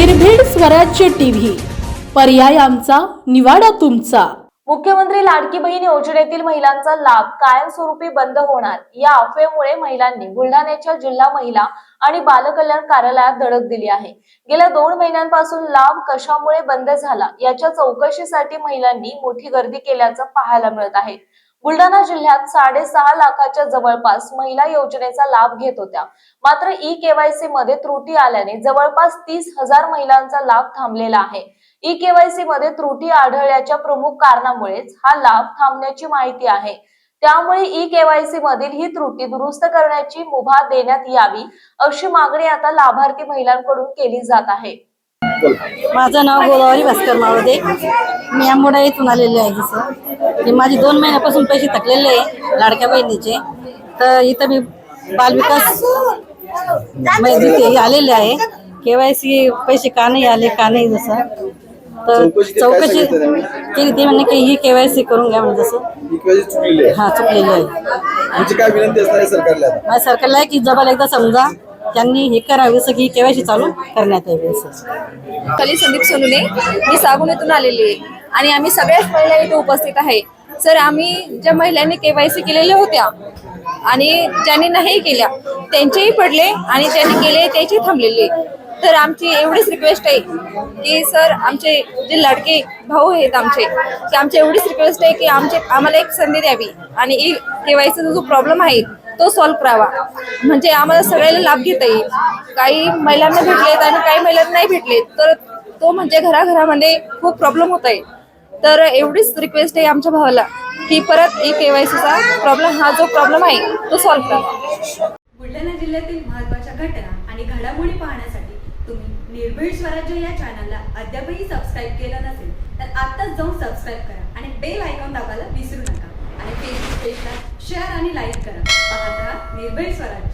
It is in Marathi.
स्वराज्य टीव्ही. पर्याय आमचा निवाडा तुमचा. मुख्यमंत्री लाडकी बहीण योजनेतील महिलांचा लाभ कायमस्वरूपी बंद होणार. या अफवेमुळे महिलांनी बुलढाण्याच्या जिल्हा महिला आणि बालकल्याण कार्यालयात धडक दिली आहे. गेल्या दोन महिन्यांपासून लाभ कशामुळे बंद झाला? याच्या चौकशीसाठी महिलांनी मोठी गर्दी केल्याचं पाहायला मिळत आहे. बुलढाणा जिल्ह्यात साडेसहा लाखाच्या जवळपास महिला योजनेचा लाभ घेत होत्या. मात्र ई केवायसी मध्ये त्रुटी आल्याने जवळपास तीस हजार महिलांचा लाभ थांबलेला आहे. ई केवायसी मध्ये त्रुटी आढळल्याच्या प्रमुख कारणामुळेच हा लाभ थांबण्याची माहिती आहे. त्यामुळे ई केवायसी मधील ही त्रुटी दुरुस्त करण्याची मुभा देण्यात यावी अशी मागणी आता लाभार्थी महिलांकडून केली जात आहे. माझं नाव गोदावरी भास्कर मावदे मी आंबोडा येथून आलेले आहे जसं ते माझे दोन महिन्यापासून पैसे थकलेले आहे लाडक्या बहिणीचे. तर इथं मी बालविकास तिथे आलेले आहे. केवायसी पैसे का नाही आले का नाही जसं. तर चौकशी केली, ते म्हणणे की ही केवायसी करून घ्या म्हणजे जसं. हा चुकलेली आहे. काय विनंती? माझ्या सरकारला आहे की जबाल एकदा समजा त्यांनी हे करावं जसं की केवायसी चालू करण्यात यावी असं. कली संदीप सोनुले मी सागून येथून आलेली आहे. आणि आम्ही सगळ्याच महिला इथे उपस्थित आहे. सर आम्ही ज्या महिलांनी केवायसी केलेल्या होत्या आणि ज्यांनी नाही केल्या त्यांचेही पडले आणि ज्यांनी केले त्याचे थांबलेले. तर आमची एवढीच रिक्वेस्ट आहे की सर आमचे जे लडके भाऊ आहेत आमचे की आमची एवढीच रिक्वेस्ट आहे की आमचे आम्हाला एक संधी द्यावी. आणि ई केवायसीचा जो प्रॉब्लेम आहे तो सॉल्व्ह करावा. म्हणजे आम्हाला सगळ्याला लाभ घेता येईल. काही महिलांना भेटलेत आणि काही महिलांना नाही भेटलेत तर तो म्हणजे घराघरामध्ये खूप प्रॉब्लेम होत आहे. तर एवढीच रिक्वेस्ट आहे आमच्या भावाला की परत ई केवायसीचा प्रॉब्लेम हा जो प्रॉब्लेम आहे तो सॉल्व्ह करावा बुलढाणा जिल्ह्यातील महत्त्वाच्या घटना आणि घडामोडी पाहण्यासाठी तुम्ही निर्भीड स्वराज्य या चॅनलला अद्यापही सबस्क्राईब केलं नसेल तर आत्ताच जाऊन सबस्क्राईब करा आणि बेल आयकॉन दाबायला विसरू नका. आणि फेसबुक पेजला शेअर आणि लाईक करा. पाहत राहा निर्भीड स्वराज्य